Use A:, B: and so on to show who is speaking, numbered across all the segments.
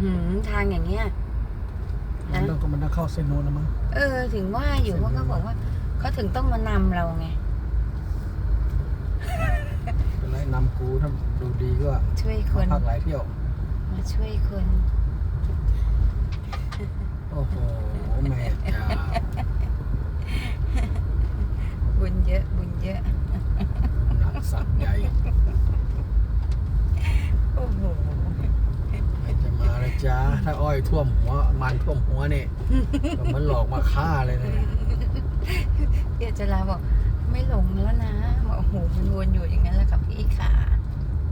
A: หือทางอย่างเงี้ย
B: มัน
A: นะ
B: ต้องก็มันต้องเข้าเส้นโน้นนะมั้ง
A: เออ ถึงว่าอยู่เพราะเขาบอกว่าเขาถึงต้องมานำเราไง
B: เป็นไรนำกูถ้าดูดีก็
A: ช่วยคน
B: พักหลายเที่ยว
A: มาช่วยคน
B: โอ้โหแม่จ้า
A: บุญเยอะ บุญเยอะ
B: หนักสัตว์ใหญ่
A: โอ้โห
B: ไม่ จะมาเลยจ้าถ้าอ้อยท่วมหัวมันท่วมหัวนี่ก็มันหลอกมาฆ่าเลยนะเนี่ย
A: เดี๋ยวจะลาบอกไม่หลงแล้วนะบอกโอ้โหมันวนอยู่อย่างนั้นแหละกับพี่ขา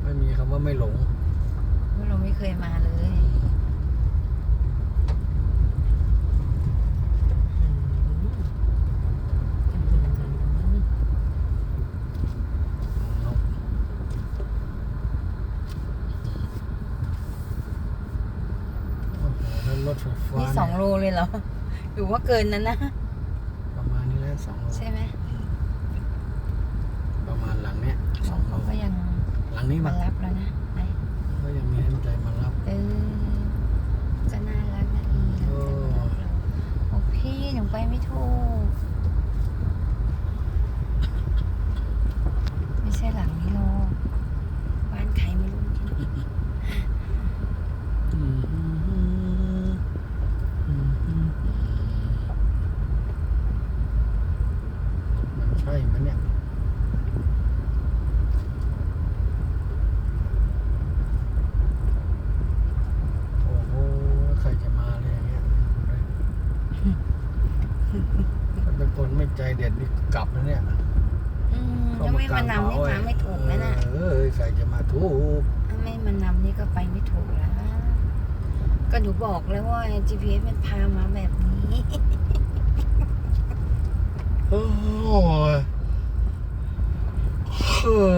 B: ไม่มีคำว่าไม่หลง
A: เพราะเราไม่เคยมาเลยอืม
B: นกโอ้โหแล้วรถไฟฟ้า
A: นี่สอง
B: เย
A: โลเลยเหรอหรือว่าเกินนั้นนะ
B: ประมาณนี้แหละสองโล
A: ใช่ไหม
B: ประมาณหลังเนี้ยสองโล
A: เขาก็ยัง
B: หลังนี้
A: มา
B: มา
A: รับแล้วนะไป
B: ก็ยังมีน้ำใจมารับ
A: เออก็น่ารักนะอี
B: โอ้
A: โอ้พี่หนูไปไม่ถูก ไม่ใช่หลังนี้หรอกบ้านใครไม่รู้ที่ไหน
B: อืมอืมอืมอืมอืมมันใช่ไหมเนี่ย โอ้โห ใครจะมาเลยอย่างเงี้ย ถ้าเป็นคนไม่ใจเด็ดนี่กลับแล้วเนี่ย
A: อืมถ้าไม่มานำนี่มาไม่ถูกแล้วนะ
B: เออใครจะมาถูก
A: ถ้าไม่มานำนี่ก็ไปไม่ถูกแล้ว ก็หนูบอกแล้วว่า GPS มันพามาแบบนี้
B: โอ้ยเฮ้ย